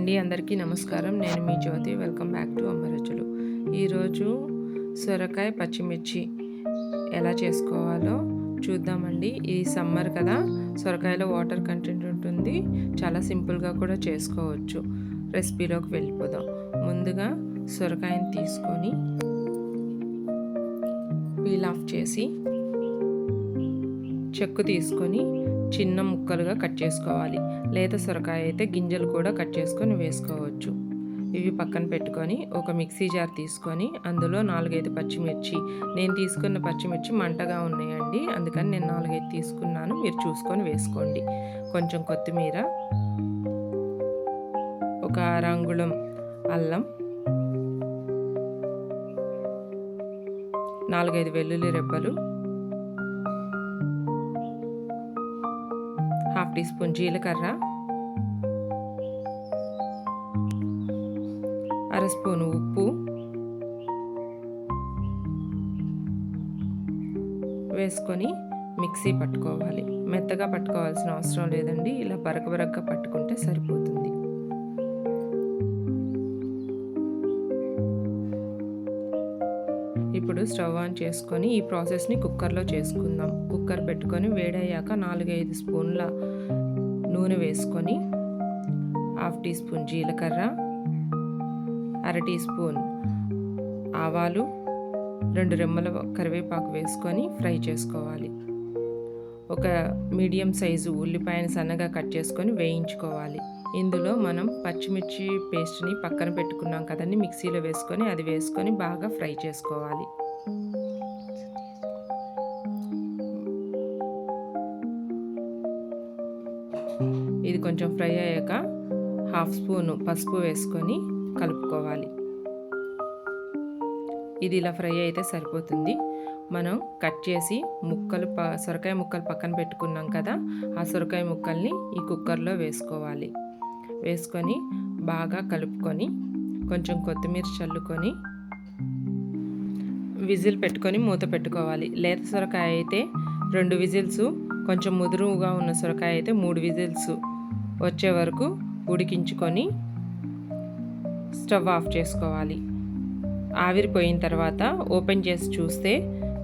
అండి అందరికీ నమస్కారం. నేను మీ జ్యోతి. వెల్కమ్ బ్యాక్ టు అమ్మరచులు ఈరోజు సొరకాయ పచ్చిమిర్చి ఎలా చేసుకోవాలో చూద్దామండి. ఈ సమ్మర్ కదా సొరకాయలో వాటర్ కంటెంట్ ఉంటుంది. చాలా సింపుల్గా కూడా చేసుకోవచ్చు. రెసిపీలోకి వెళ్ళిపోదాం. ముందుగా సొరకాయని తీసుకొని పీల్ ఆఫ్ చేసి చెక్కు తీసుకొని చిన్న ముక్కలుగా కట్ చేసుకోవాలి. లేత సొరకాయ అయితే గింజలు కూడా కట్ చేసుకొని వేసుకోవచ్చు. ఇవి పక్కన పెట్టుకొని ఒక మిక్సీ జార్ తీసుకొని అందులో నాలుగైదు పచ్చిమిర్చి నేను తీసుకున్న పచ్చిమిర్చి మంటగా ఉన్నాయండి. అందుకని నేను నాలుగైదు తీసుకున్నాను. మీరు చూసుకొని వేసుకోండి. కొంచెం కొత్తిమీర ఒక అరంగుళం అల్లం నాలుగైదు వెల్లుల్లి రెబ్బలు హాఫ్ టీ స్పూన్ జీలకర్ర అర స్పూన్ ఉప్పు వేసుకొని మిక్సీ పట్టుకోవాలి. మెత్తగా పట్టుకోవాల్సిన అవసరం లేదండి. ఇలా బరక పట్టుకుంటే సరిపోతుంది. ఇప్పుడు స్టవ్ ఆన్ చేసుకొని ఈ ప్రాసెస్ని కుక్కర్లో చేసుకుందాం. కుక్కర్ పెట్టుకొని వేడయ్యాక నాలుగైదు స్పూన్ల నూనె వేసుకొని హాఫ్ టీ స్పూన్ జీలకర్ర అర టీ స్పూన్ ఆవాలు రెండు రెమ్మల కరివేపాకు వేసుకొని ఫ్రై చేసుకోవాలి. ఒక మీడియం సైజు ఉల్లిపాయను సన్నగా కట్ చేసుకొని వేయించుకోవాలి. ఇందులో మనం పచ్చిమిర్చి పేస్ట్ని పక్కన పెట్టుకున్నాం కదండి మిక్సీలో వేసుకొని అది వేసుకొని బాగా ఫ్రై చేసుకోవాలి. ఇది కొంచెం ఫ్రై అయ్యాక హాఫ్ స్పూన్ పసుపు వేసుకొని కలుపుకోవాలి. ఇది ఇలా ఫ్రై అయితే సరిపోతుంది. మనం కట్ చేసి ముక్కలు ప సొరకాయ ముక్కలు పక్కన పెట్టుకున్నాం కదా ఆ సొరకాయ ముక్కల్ని ఈ కుక్కర్లో వేసుకోవాలి. వేసుకొని బాగా కలుపుకొని కొంచెం కొత్తిమీర చల్లుకొని విజిల్ పెట్టుకొని మూత పెట్టుకోవాలి. లేత సొరకాయ అయితే రెండు విజిల్స్ కొంచెం ముదురుగా ఉన్న సొరకాయ అయితే మూడు విజిల్స్ వచ్చే వరకు ఉడికించుకొని స్టవ్ ఆఫ్ చేసుకోవాలి. ఆవిరిపోయిన తర్వాత ఓపెన్ చేసి చూస్తే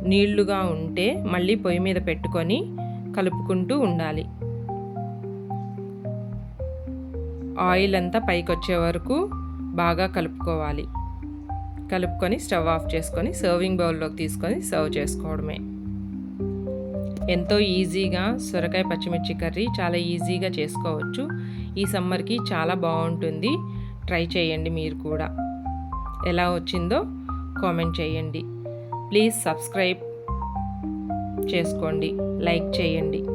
నీళ్ళుగా ఉంటే మళ్ళీ పొయ్యి మీద పెట్టుకొని కలుపుకుంటూ ఉండాలి. ఆయిల్ అంతా పైకి వచ్చే వరకు బాగా కలుపుకోవాలి. కలుపుకొని స్టవ్ ఆఫ్ చేసుకొని సర్వింగ్ బౌల్లోకి తీసుకొని సర్వ్ చేసుకోవడమే. ఎంతో ఈజీగా సొరకాయ పచ్చిమిర్చి కర్రీ చాలా ఈజీగా చేసుకోవచ్చు. ఈ సమ్మర్కి చాలా బాగుంటుంది. ట్రై చేయండి మీరు కూడా. ఎలా వచ్చిందో కామెంట్ చేయండి. ప్లీజ్ సబ్స్క్రైబ్ చేసుకోండి. లైక్ చేయండి.